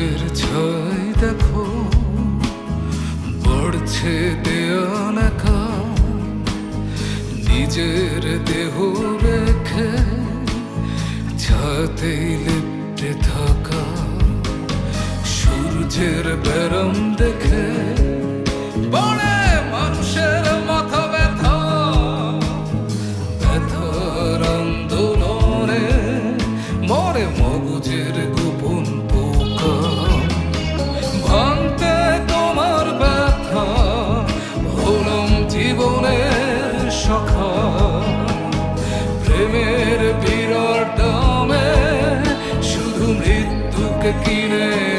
দূরের ছয় দেখো, পড়ছে দেয়াল নিজের দেহ রেখে ছাতে লিপ্তে থাকা। সূর্যের বেরম দেখে বলে வாக்கு கீழே